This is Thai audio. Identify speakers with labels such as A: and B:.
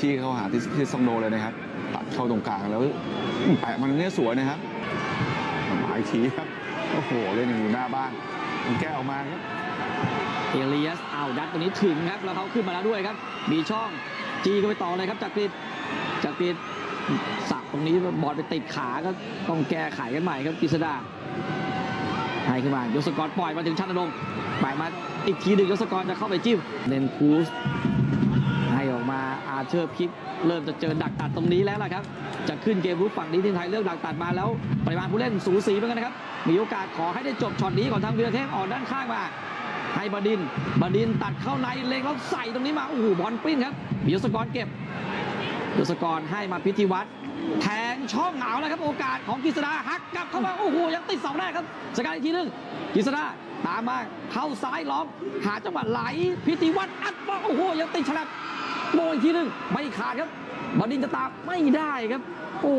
A: ที่เข้าหาที่ที่ซองโดเลยนะครับ ตัดเข้าตรงกลางแล้วแปะมันเนี่ยสวยนะครับหมายทีครับโอ้โหเล่นอยู่หน้าบ้านมันแก้ออกมาครับ
B: เอเลียสเอายัดตรงนี้ถึงครับ แล้วเขาขึ้นมาแล้วด้วยครับ มีช่องจีก็ไปต่อเลยครับจากกรีดจากกรีดสับตรงนี้บอลไปติดขาก็ต้องแก้ไขกันใหม่ครับกฤษดาให้ขึ้นมายศกรปล่อยมาถึงชันนรงค์ปล่อยมาอีกทีหนึ่งยศกรจะเข้าไปจิ้มเนนคูส เชอร์พิกเริ่มจะเจอดักตัดตรงนี้แล้วล่ะครับ จะขึ้นเกมรุกฝั่งนี้ทีมไทยเลือกดักตัดมาแล้วปริมาณผู้เล่นสูสีเหมือนกันนะครับ มีโอกาสขอให้ได้จบช็อตนี้ก่อนทางวีรเทพออกด้านข้างมา ให้บดินบดินตัดเข้าในเล็งแล้วใส่ตรงนี้มาโอ้โหบอลปิ้นครับมียศกรเก็บยศกรให้มาพิธีวัตรแทงช่องเหงาแล้วครับโอกาสของกฤษดาหักกลับเข้ามาโอ้โหยังติดเสาแรกครับสกัดอีกทีหนึงกฤษดาตามมาเข้าซ้ายล้อมหาจังหวะไหลพิธีวัตรอัดมาโอ้โหยังติดฉลับ โมงอีกทีหนึงไม่ขาดครับบดินจะตามไม่ได้ครับ โอ้